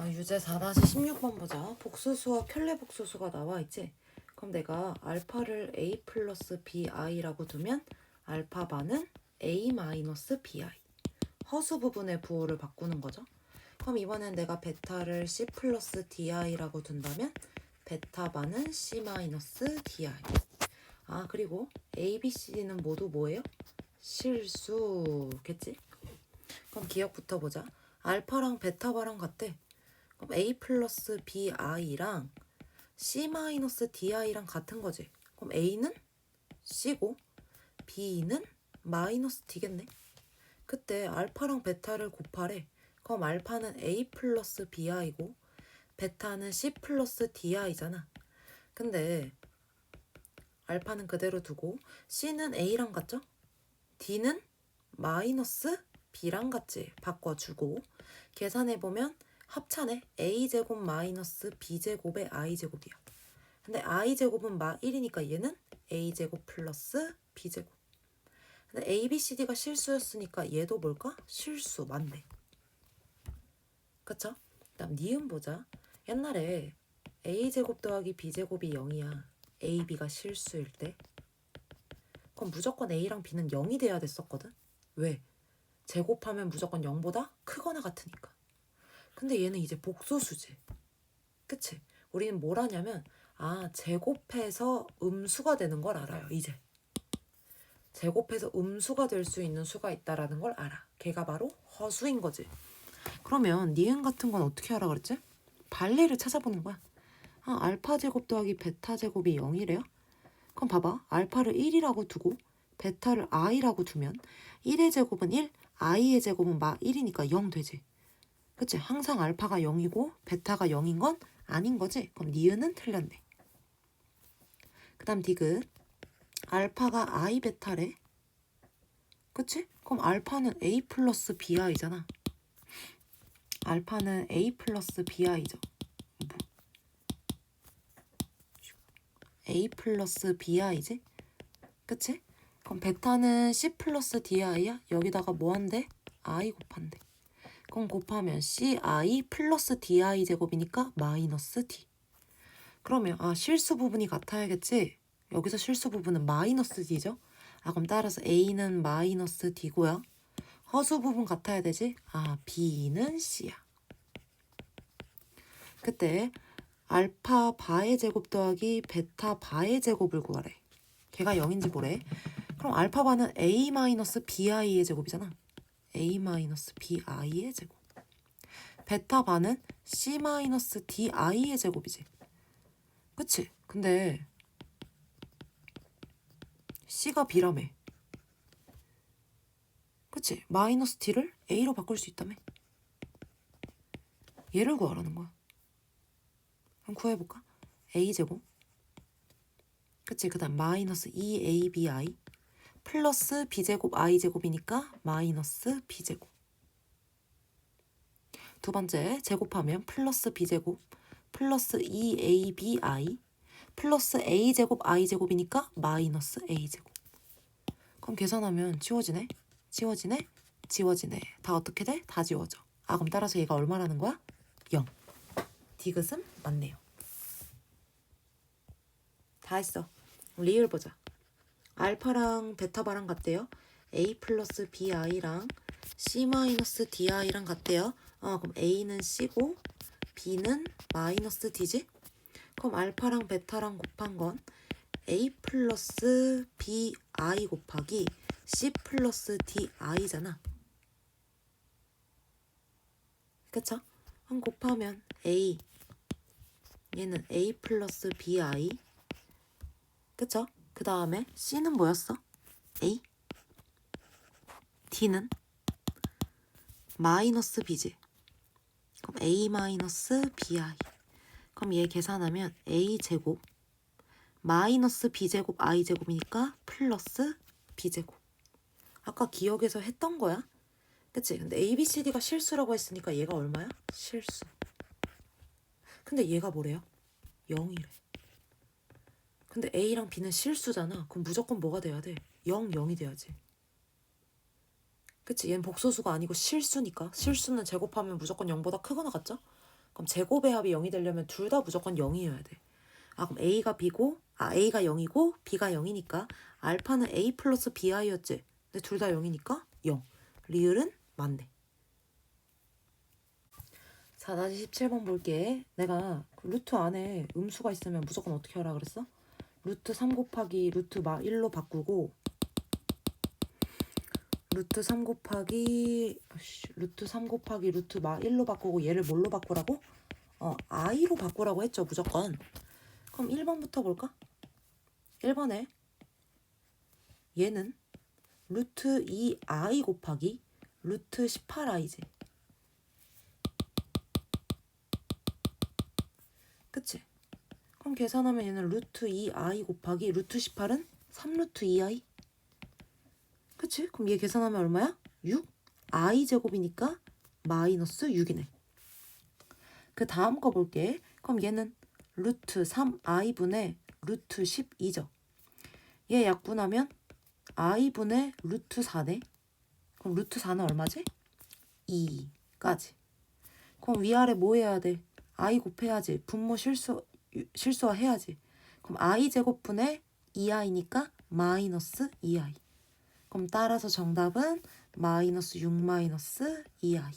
아, 유제 4-16번 보자. 복수수와 켤레 복수수가 나와 있지? 그럼 내가 알파를 a 플러스 bi라고 두면 알파 반은 a 마이너스 bi. 허수 부분의 부호를 바꾸는 거죠. 그럼 이번엔 내가 베타를 c 플러스 di라고 둔다면 베타 반은 c 마이너스 di. 아 그리고 a, b, c, d는 모두 뭐예요? 실수겠지? 그럼 기억부터 보자. 알파랑 베타바랑 같대. 그럼 a 플러스 bi랑 c 마이너스 di랑 같은 거지. 그럼 a는 c고 b는 마이너스 d겠네. 그때 알파랑 베타를 곱하래. 그럼 알파는 a 플러스 bi고 베타는 c 플러스 di잖아. 근데 알파는 그대로 두고 c는 a랑 같죠? d는 마이너스 b랑 같이 바꿔주고 계산해보면 합차네 a제곱 마이너스 b제곱의 i제곱이야. 근데 i제곱은 마 1이니까 얘는 a제곱 플러스 b제곱. 근데 a, b, c, d가 실수였으니까 얘도 뭘까? 실수 맞네. 그쵸? 그다음 니은 보자. 옛날에 a제곱 더하기 b제곱이 0이야. a, b가 실수일 때. 그럼 무조건 a랑 b는 0이 돼야 됐었거든. 왜? 제곱하면 무조건 0보다 크거나 같으니까. 근데 얘는 이제 복소수지. 그치? 우리는 뭘 하냐면, 아, 제곱해서 음수가 되는 걸 알아요, 이제. 제곱해서 음수가 될 수 있는 수가 있다라는 걸 알아. 걔가 바로 허수인 거지. 그러면 니은 같은 건 어떻게 하라 그랬지? 발리를 찾아보는 거야. 아, 알파 제곱 더하기 베타 제곱이 0이래요? 그럼 봐봐. 알파를 1이라고 두고 베타를 i라고 두면 1의 제곱은 1, i의 제곱은 마 1이니까 0 되지. 그치? 항상 알파가 0이고 베타가 0인 건 아닌 거지. 그럼 니은은 틀렸네. 그 다음 디귿. 알파가 i 베타래. 그치? 그럼 알파는 a 플러스 bi잖아. 알파는 a 플러스 bi죠. 뭐. a 플러스 bi지? 그치? 그럼 베타는 c 플러스 di야? 여기다가 뭐 한대? i 곱한대. 그럼 곱하면 ci 플러스 di 제곱이니까 마이너스 d. 그러면 아 실수 부분이 같아야겠지? 여기서 실수 부분은 마이너스 d죠? 아 그럼 따라서 a는 마이너스 d고요. 허수 부분 같아야 되지? 아 b는 c야. 그때 알파 바의 제곱 더하기 베타 바의 제곱을 구하래. 걔가 0인지 보래. 그럼 알파 바는 a 마이너스 bi의 제곱이잖아. A 마이너스 bi의 제곱. 베타 바는 c 마이너스 di의 제곱이지. 그치? 근데 c가 b라며. 그치? 마이너스 d를 a로 바꿀 수 있다며. 얘를 구하라는 거야. 그럼 구해볼까? a 제곱. 그치? 그 다음 마이너스 2abi 플러스 b제곱 i제곱이니까 마이너스 b제곱. 두 번째 제곱하면 플러스 b제곱 플러스 2abi 플러스 a제곱 i제곱이니까 마이너스 a제곱. 그럼 계산하면 지워지네? 지워지네? 지워지네. 다 어떻게 돼? 다 지워져. 아 그럼 따라서 얘가 얼마라는 거야? 0. 디귿은 맞네요. 다 했어. 리을 보자. 알파랑 베타바랑 같대요. a 플러스 bi랑 c 마이너스 di랑 같대요. 어, 그럼 a는 c고 b는 마이너스 d지? 그럼 알파랑 베타랑 곱한 건 a 플러스 bi 곱하기 c 플러스 di잖아. 그쵸? 그럼 곱하면 a 얘는 a 플러스 bi 그쵸? 그 다음에 C는 뭐였어? A? D는? 마이너스 B지. 그럼 A 마이너스 BI. 그럼 얘 계산하면 A 제곱 마이너스 B 제곱 I 제곱이니까 플러스 B 제곱. 아까 기억에서 했던 거야? 그치? 근데 A, B, C, D가 실수라고 했으니까 얘가 얼마야? 실수. 근데 얘가 뭐래요? 0이래. 근데 A랑 B는 실수잖아. 그럼 무조건 뭐가 돼야 돼? 0, 0이 돼야지. 그치? 얘는 복소수가 아니고 실수니까. 실수는 제곱하면 무조건 0보다 크거나 같죠? 그럼 제곱의 합이 0이 되려면 둘 다 무조건 0이어야 돼. 아 그럼 A가 B고 아 A가 0이고 B가 0이니까 알파는 A 플러스 BI였지. 근데 둘 다 0이니까 0. 리을은 맞네. 4-17번 볼게. 내가 그 루트 안에 음수가 있으면 무조건 어떻게 하라 그랬어? 루트 3 곱하기 루트 마 1로 바꾸고 루트 3 곱하기 루트 3 곱하기 루트 마 1로 바꾸고 얘를 뭘로 바꾸라고? 어, i로 바꾸라고 했죠, 무조건. 그럼 1번부터 볼까? 1번에 얘는 루트 2i 곱하기 루트 18i지. 그치? 그럼 계산하면 얘는 루트 2i 곱하기 루트 18은 3루트 2i. 그치? 그럼 얘 계산하면 얼마야? 6? i 제곱이니까 마이너스 6이네. 그 다음 거 볼게. 그럼 얘는 루트 3i분의 루트 12죠. 얘 약분하면 i분의 루트 4네. 그럼 루트 4는 얼마지? 2까지. 그럼 위아래 뭐 해야 돼? i 곱해야지. 분모 실수 실수화 해야지. 그럼 i 제곱분의 2i니까 마이너스 2i. 그럼 따라서 정답은 마이너스 6 마이너스 2i.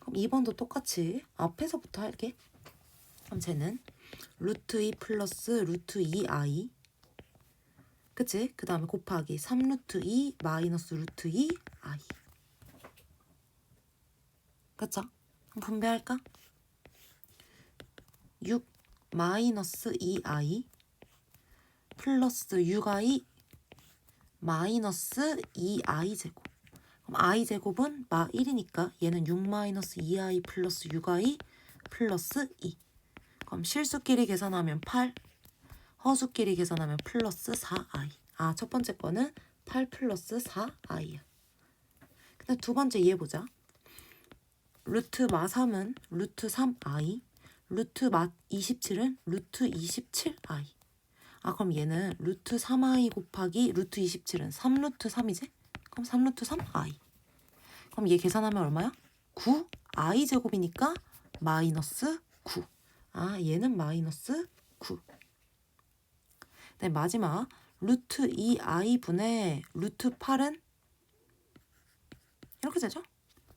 그럼 2번도 똑같이 앞에서부터 할게. 그럼 쟤는 루트 2 플러스 루트 2i. 그치? 그 다음에 곱하기 3루트 2 마이너스 루트 2i. 그쵸? 그럼 분배할까? 6 마이너스 2i 플러스 6i 마이너스 2i 제곱. 그럼 i 제곱은 마 1이니까 얘는 6 마이너스 2i 플러스 6i 플러스 2. 그럼 실수끼리 계산하면 8, 허수끼리 계산하면 플러스 4i. 아, 첫 번째 거는 8 플러스 4i야. 근데 두 번째 이해 보자. 루트 마 3은 루트 3i, 루트 마 27은 루트 27i. 아 그럼 얘는 루트 3i 곱하기 루트 27은 3루트 3이지? 그럼 3루트 3i. 그럼 얘 계산하면 얼마야? 9 i 제곱이니까 마이너스 9. 아 얘는 마이너스 9. 네 마지막 루트 2i 분의 루트 8은 이렇게 되죠?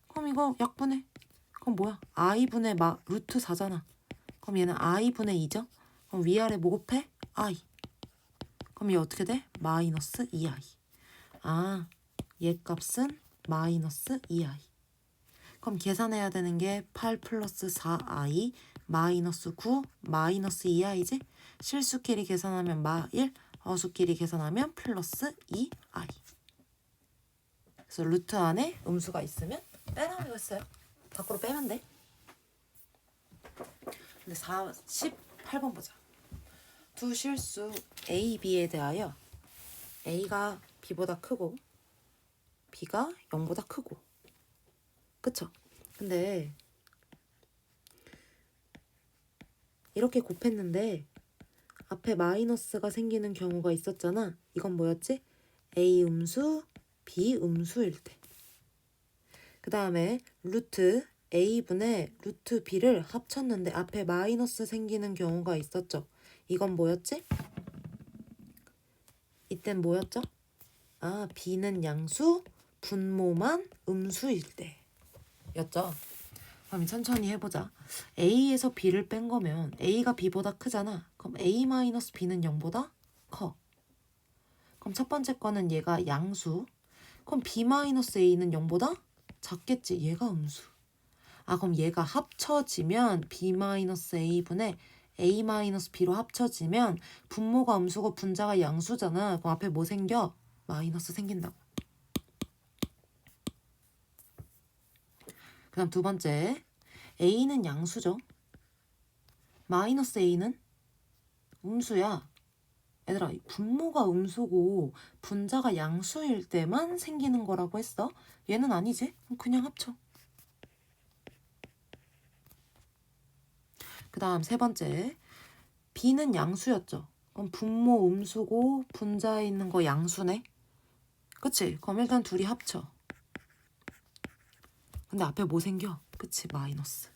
그럼 이거 약분해. 그럼 뭐야? i분의 마 루트 4잖아. 그럼 얘는 i분의 2죠? 그럼 위아래 뭐 곱해? i. 그럼 얘 어떻게 돼? 마이너스 2i. 아, 얘 값은 마이너스 2i. 그럼 계산해야 되는 게 8 플러스 4i 마이너스 9 마이너스 2i지? 실수끼리 계산하면 마 1, 어수끼리 계산하면 플러스 2i. 그래서 루트 안에 음수가 있으면 빼라고 했어요. 밖으로 빼면 돼. 근데 4, 18번 보자. 두 실수 A, B에 대하여 A가 B보다 크고 B가 0보다 크고 그쵸? 근데 이렇게 곱했는데 앞에 마이너스가 생기는 경우가 있었잖아. 이건 뭐였지? A 음수, B 음수일 때. 그 다음에 루트 A분의 루트 B를 합쳤는데 앞에 마이너스 생기는 경우가 있었죠. 이건 뭐였지? 이땐 뭐였죠? 아, B는 양수, 분모만 음수일 때. 였죠? 그럼 천천히 해보자. A에서 B를 뺀 거면 A가 B보다 크잖아. 그럼 A-B는 0보다 커. 그럼 첫 번째 거는 얘가 양수. 그럼 B-A는 0보다 작겠지. 얘가 음수. 아 그럼 얘가 합쳐지면 B-A분의 A-B로 합쳐지면 분모가 음수고 분자가 양수잖아. 그럼 앞에 뭐 생겨? 마이너스 생긴다고. 그 다음 두 번째 A는 양수죠. 마이너스 A는 음수야. 얘들아 분모가 음수고 분자가 양수일 때만 생기는 거라고 했어. 얘는 아니지? 그냥 합쳐. 그 다음 세 번째 B는 양수였죠. 그럼 분모 음수고 분자에 있는 거 양수네. 그치? 그럼 일단 둘이 합쳐. 근데 앞에 뭐 생겨? 그치 마이너스.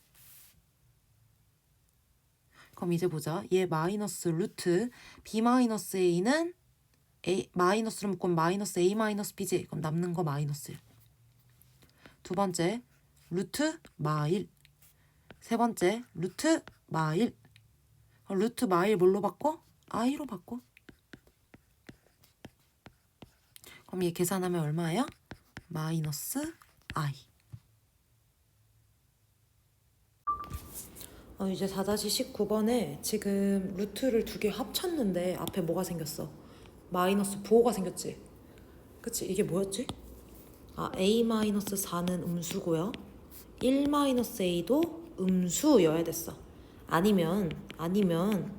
그럼 이제 보자. 얘 마이너스 루트 b 마이너스 a는 a 마이너스로 묶으면 마이너스 a 마이너스 b지. 그럼 남는 거 마이너스 1. 두 번째 루트 마일. 세 번째 루트 마일. 그럼 루트 마일 뭘로 바꿔? i로 바꿔. 그럼 얘 계산하면 얼마예요? 마이너스 i. 어, 이제 4-19번에 지금 루트를 두 개 합쳤는데 앞에 뭐가 생겼어? 마이너스 부호가 생겼지? 그치? 이게 뭐였지? 아, a-4는 음수고요. 1-a도 음수여야 됐어. 아니면, 아니면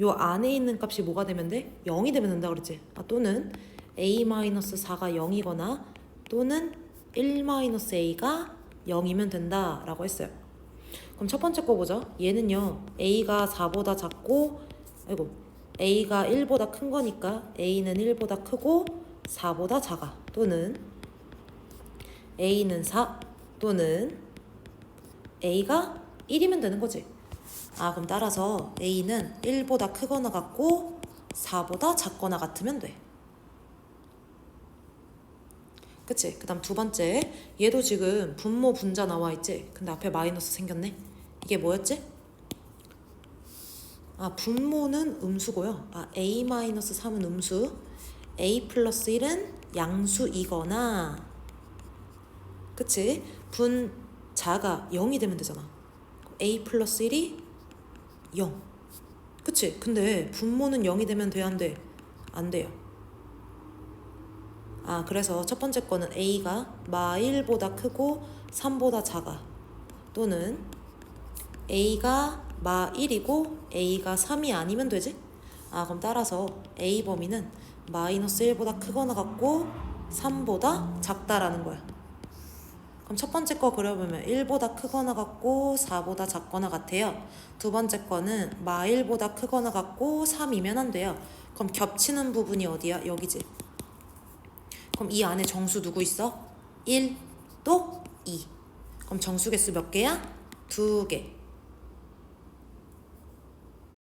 요 안에 있는 값이 뭐가 되면 돼? 0이 되면 된다 그랬지? 아, 또는 a-4가 0이거나 또는 1-a가 0이면 된다라고 했어요. 그럼 첫 번째 거 보자. 얘는요. a가 4보다 작고 아이고 a가 1보다 큰 거니까 a는 1보다 크고 4보다 작아. 또는 a는 4 또는 a가 1이면 되는 거지. 아, 그럼 따라서 a는 1보다 크거나 같고 4보다 작거나 같으면 돼. 그치? 그 다음 두 번째 얘도 지금 분모 분자 나와 있지? 근데 앞에 마이너스 생겼네 이게 뭐였지? 아 분모는 음수고요 아 a-3은 음수 a 플러스 1은 양수이거나 그치? 분자가 0이 되면 되잖아 a 플러스 1이 0 그치? 근데 분모는 0이 되면 돼 안 돼? 안 돼요 아, 그래서 첫 번째 거는 A가 마 1보다 크고 3보다 작아. 또는 A가 마 1이고 A가 3이 아니면 되지? 아, 그럼 따라서 A 범위는 마이너스 1보다 크거나 같고 3보다 작다라는 거야. 그럼 첫 번째 거 그려보면 1보다 크거나 같고 4보다 작거나 같아요. 두 번째 거는 마 1보다 크거나 같고 3이면 안 돼요. 그럼 겹치는 부분이 어디야? 여기지. 그럼 이 안에 정수 누구 있어? 1, 또 2. 그럼 정수 개수 몇 개야? 두 개.